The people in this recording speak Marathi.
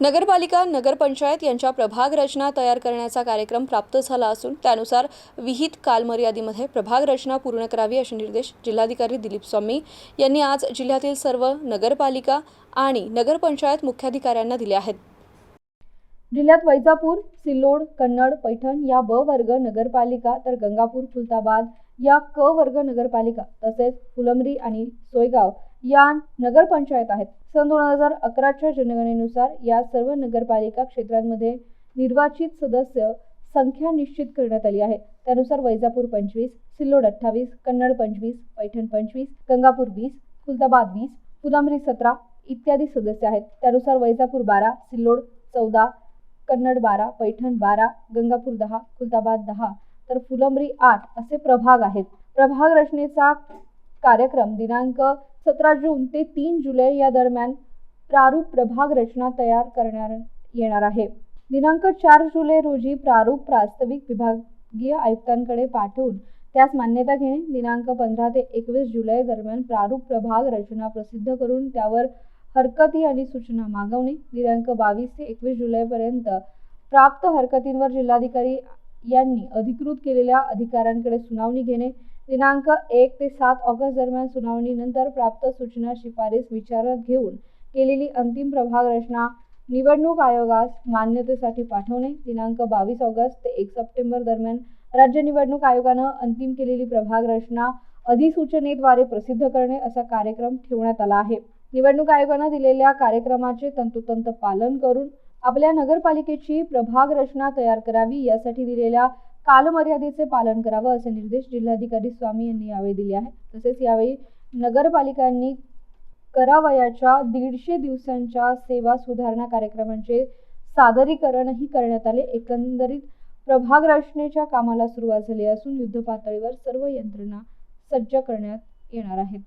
नगरपालिका नगरपंचायत यांच्या प्रभाग रचना तयार करण्याचा कार्यक्रम प्राप्त झाला असून त्यानुसार विहित कालमर्यादेमध्ये प्रभाग रचना पूर्ण करावी असे निर्देश जिल्हाधिकारी दिलीप स्वामी यांनी आज जिल्ह्यातील सर्व नगरपालिका आणि नगरपंचायत मुख्याधिकाऱ्यांना दिले आहेत. जिल्ह्यात वैजापूर सिल्लोड कन्नड पैठण या ब वर्ग नगरपालिका तर गंगापूर खुलताबाद या क वर्ग नगरपालिका तसेच फुलमरी आणि सोयगाव या नगरपंचायत आहेत. सन दोन हजार अकराच्या जनगणनेनुसार या सर्व नगरपालिका क्षेत्रांमध्ये निर्वाचित सदस्य संख्या निश्चित करण्यात आली आहे. त्यानुसार वैजापूर पंचवीस सिल्लोड अठ्ठावीस कन्नड पंचवीस पैठण पंचवीस गंगापूर वीस खुलताबाद वीस फुलामरी सतरा इत्यादी सदस्य आहेत. त्यानुसार वैजापूर बारा सिल्लोड चौदा कन्नड बारा पैठण बारा गंगापूर दहा खुलताबाद दहा तर फुलंब्री आठ असे प्रभाग आहेत. प्रभाग रचनेचा कार्यक्रम दिनांक सतरा जून ते तीन जुलै या दरम्यान प्रारूप प्रभाग रचना तयार करण्यात येणार आहे. दिनांक चार जुलै रोजी प्रारूप प्रास्ताविक विभागीय आयुक्तांकडे पाठवून त्यास मान्यता घेणे दिनांक पंधरा ते एकवीस जुलै दरम्यान प्रारूप प्रभाग रचना प्रसिद्ध करून त्यावर हरकती आणि सूचना मागवणे दिनांक बावीस ते एकवीस जुलैपर्यंत प्राप्त हरकतींवर जिल्हाधिकारी यांनी अधिकृत केलेल्या अधिकाऱ्यांकडे सुनावणी घेणे दिनांक एक ते सात ऑगस्ट दरम्यान सुनावणीनंतर प्राप्त सूचना शिफारस विचारात घेऊन केलेली अंतिम प्रभाग रचना निवडणूक आयोगास मान्यतेसाठी पाठवणे. दिनांक बावीस ऑगस्ट ते एक सप्टेंबर दरम्यान राज्य निवडणूक आयोगानं अंतिम केलेली प्रभाग रचना अधिसूचनेद्वारे प्रसिद्ध करणे असा कार्यक्रम ठेवण्यात आला आहे. निवडणूक आयोगानं दिलेल्या कार्यक्रमाचे तंतोतंत पालन करून आपल्या नगरपालिकेची प्रभाग रचना तयार करावी यासाठी दिलेल्या कालमर्यादेचे पालन करावं असे निर्देश जिल्हाधिकारी स्वामी यांनी यावेळी दिले आहेत. तसेच यावेळी नगरपालिकांनी करावयाच्या दीडशे दिवसांच्या सेवा सुधारणा कार्यक्रमांचे सादरीकरणही करण्यात आले. एकंदरीत प्रभाग रचनेच्या कामाला सुरुवात झाली असून युद्धपातळीवर सर्व यंत्रणा सज्ज करण्यात येणार आहेत.